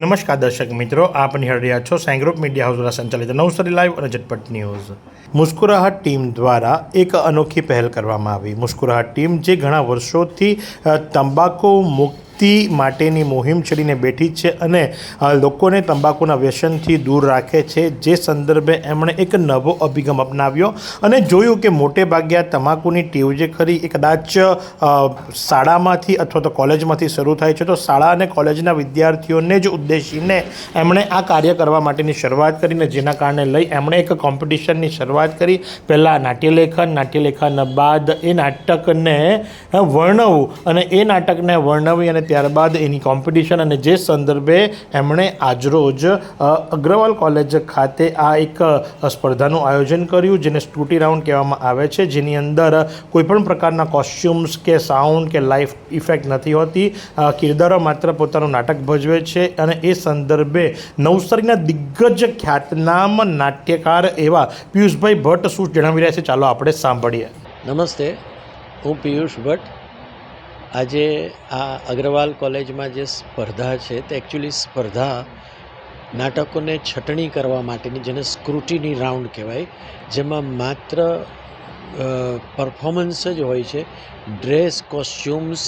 નમસ્કાર દર્શક મિત્રો, આપ નિહાળી રહ્યા છો સાઈ મીડિયા હાઉસ દ્વારા સંચાલિત નવસારી લાઈવ અને ઝટપટ ન્યૂઝ. મુસ્કુરાહટ ટીમ દ્વારા એક અનોખી પહેલ કરવામાં આવી. મુસ્કુરાહટ ટીમ જે ઘણા વર્ષોથી તંબાકુ મુક્તિ માટેની મુહિમ છેડીને બેઠી છે અને લોકોને તંબાકુના વ્યસનથી દૂર રાખે છે. જે સંદર્ભે એમણે એક નવો અભિગમ અપનાવ્યો અને જોયું કે મોટે ભાગે આ તમાકુની ટેવ જે ખરી એ કદાચ શાળામાંથી અથવા તો કોલેજમાંથી શરૂ થાય છે. તો શાળા અને કોલેજના વિદ્યાર્થીઓને જ ઉદ્દેશીને એમણે આ કાર્ય કરવા માટેની શરૂઆત કરીને જેના કારણે લઈ એમણે એક કોમ્પિટિશનની શરૂઆત કરી. પહેલાં નાટ્યલેખન નાટ્યલેખન બાદ એ નાટકને વર્ણવવું અને એ નાટકને વર્ણવી અને ત્યારબાદ એની કોમ્પિટિશન અને જે સંદર્ભે એમણે આજરોજ અગ્રવાલ કોલેજ ખાતે આ એક સ્પર્ધાનું આયોજન કર્યું, જેને સ્ટુટી રાઉન્ડ કહેવામાં આવે છે, જેની અંદર કોઈપણ પ્રકારના કોસ્ચ્યુમ્સ કે સાઉન્ડ કે લાઈફ ઇફેક્ટ નથી હોતી. કિરદારો માત્ર પોતાનું નાટક ભજવે છે અને એ સંદર્ભે નવસારીના દિગ્ગજ ખ્યાતનામ નાટ્યકાર એવા પિયુષભાઈ ભટ્ટ શું જણાવી રહ્યા છે, ચાલો આપણે સાંભળીએ. નમસ્તે, હું પિયુષ ભટ્ટ આજે આ અગ્રવાલ કોલેજમાં જે સ્પર્ધા છે તે એકચ્યુઅલી સ્પર્ધા નાટકોને છટણી કરવા માટેની જેને સ્ક્રુટિની રાઉન્ડ કહેવાય, જેમાં માત્ર પરફોર્મન્સ જ હોય છે ડ્રેસ કોસ્ચ્યુમ્સ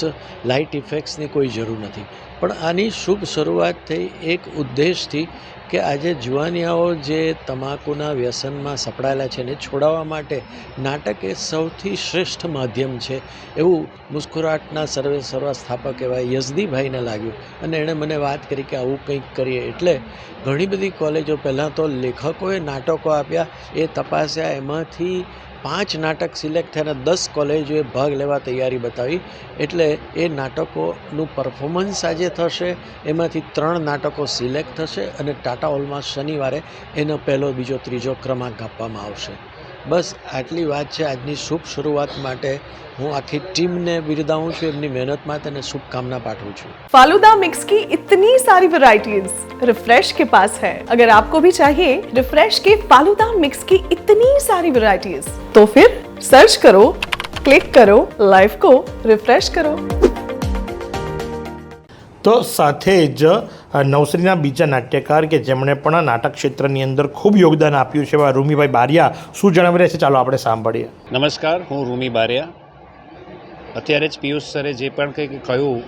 લાઇટ ઇફેક્ટ્સની કોઈ જરૂર નથી. પણ આની શુભ શરૂઆત થઈ એક ઉદ્દેશથી કે આજે જુવાનિયાઓ જે તમાકુના વ્યસનમાં સપડાયેલા છે એને છોડાવવા માટે નાટક એ સૌથી શ્રેષ્ઠ માધ્યમ છે. એવું મુસ્કુરાટના સર્વે સર્વા સ્થાપક એવા યઝદીભાઈને લાગ્યું. અને એણે મને વાત કરી કે આવું કંઈક કરીએ. એટલે ઘણી બધી કોલેજો પહેલાં તો લેખકોએ નાટકો આપ્યા, એ તપાસ્યા, એમાંથી પાંચ નાટક સિલેક્ટ થયા અને દસ કોલેજોએ ભાગ લેવા તૈયારી બતાવી, એટલે એ નાટકોનું પરફોર્મન્સ આજે થશે, એમાંથી ત્રણ નાટકો સિલેક્ટ થશે અને ટાટા હોલમાં શનિવારે એનો પહેલો, બીજો, ત્રીજો ક્રમાંક આપવામાં આવશે. બસ આટલી વાત છે આજની શુભ શરૂઆત માટે હું આખી ટીમને બિરદાવું છું એમની મહેનત માટે અને શુભકામના પાઠવું છું फालूदा मिक्स की इतनी सारी वैरायटीज रिफ्रेश के पास है अगर आपको भी चाहिए रिफ्रेश के फालूदा मिक्स की इतनी सारी वैरायटीज तो फिर सर्च करो क्लिक करो लाइफ को रिफ्रेश करो તો સાથે જ નવસરીના બીજા નાટ્યકાર કે જેમણે પણ નાટક ક્ષેત્રની અંદર ખૂબ યોગદાન આપ્યું છે એવા રૂમીભાઈ બારિયા, શું જણાવી રહ્યા છે? ચાલો આપણે સાંભળીએ. નમસ્કાર, હું રૂમી બારિયા. અત્યારે જ પિયુષ સરે જે પણ કંઈક કહ્યું,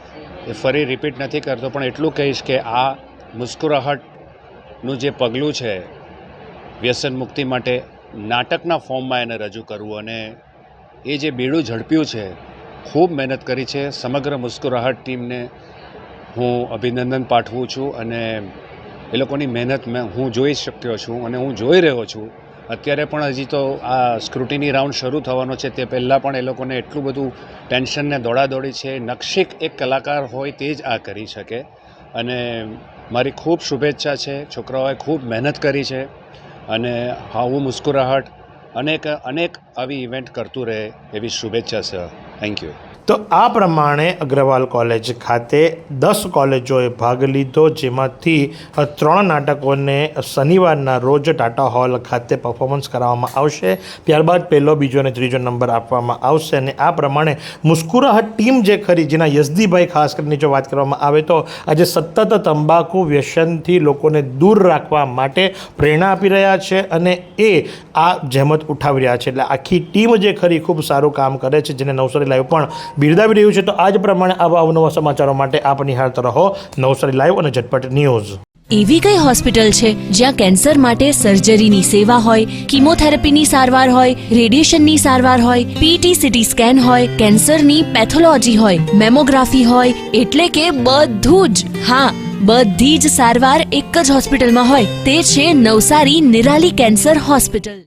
એ ફરી રિપીટ નથી કરતો, પણ એટલું કહીશ કે આ મુસ્કુરાહટનું જે પગલું છે, વ્યસન મુક્તિ માટે નાટકના ફોર્મમાં એને રજૂ કરવું અને એ જે બીડું ઝડપ્યું છે, ખૂબ મહેનત કરી છે, સમગ્ર મુસ્કુરાહટ ટીમને હું અભિનંદન પાઠવું છું અને એ લોકોની મહેનત મેં હું જોઈ શક્યો છું અને હું જોઈ રહ્યો છું. અત્યારે પણ હજી તો આ સ્ક્રુટિની રાઉન્ડ શરૂ થવાનો છે. તે પહેલાં પણ એ લોકોને એટલું બધું ટેન્શનને દોડાદોડી છે. નક્ષિક એક કલાકાર હોય તે જ આ કરી શકે. અને મારી ખૂબ શુભેચ્છા છે. છોકરાઓએ ખૂબ મહેનત કરી છે. અને હાવું મુસ્કુરાહટ અનેક અનેક આવી ઇવેન્ટ કરતું રહે એવી શુભેચ્છા છે થેન્ક યુ તો આ પ્રમાણે અગ્રવાલ કોલેજ ખાતે દસ કોલેજોએ ભાગ લીધો, જેમાંથી ત્રણ નાટકોને શનિવારના રોજ ટાટા હોલ ખાતે પરફોર્મન્સ કરાવવામાં આવશે. ત્યારબાદ પહેલો, બીજો અને ત્રીજો નંબર આપવામાં આવશે અને આ પ્રમાણે મુસ્કુરાહટ ટીમ જે ખરી, જેના યઝદીભાઈ ખાસ કરીને જો વાત કરવામાં આવે તો, આજે સતત તંબાકુ વ્યસનથી લોકોને દૂર રાખવા માટે પ્રેરણા આપી રહ્યા છે અને એ આ જહેમત ઉઠાવી રહ્યા છે. એટલે આખી ટીમ જે ખરી ખૂબ સારું કામ કરે છે, જેને નવસારી લાઈવ પણ બિરદાવી રહ્યું છે. તો આ જ પ્રમાણે આવા અવનવા સમાચારો માટે આપ નિહાળતા રહો નવસારી લાઈવ અને ઝટપટ ન્યૂઝ. એવી કઈ હોસ્પિટલ છે જ્યાં કેન્સર માટે સર્જરીની સેવા હોય, કિમોથેરાપીની સારવાર હોય, રેડિયેશનની સારવાર હોય પીટી સીટી સ્કેન હોય, કેન્સરની પેથોલોજી હોય, મેમોગ્રાફી હોય, એટલે કે બધું જ. હા, બધી જ સારવાર એક જ હોસ્પિટલમાં હોય, તે છે નવસારી નિરાલી કેન્સર હોસ્પિટલ.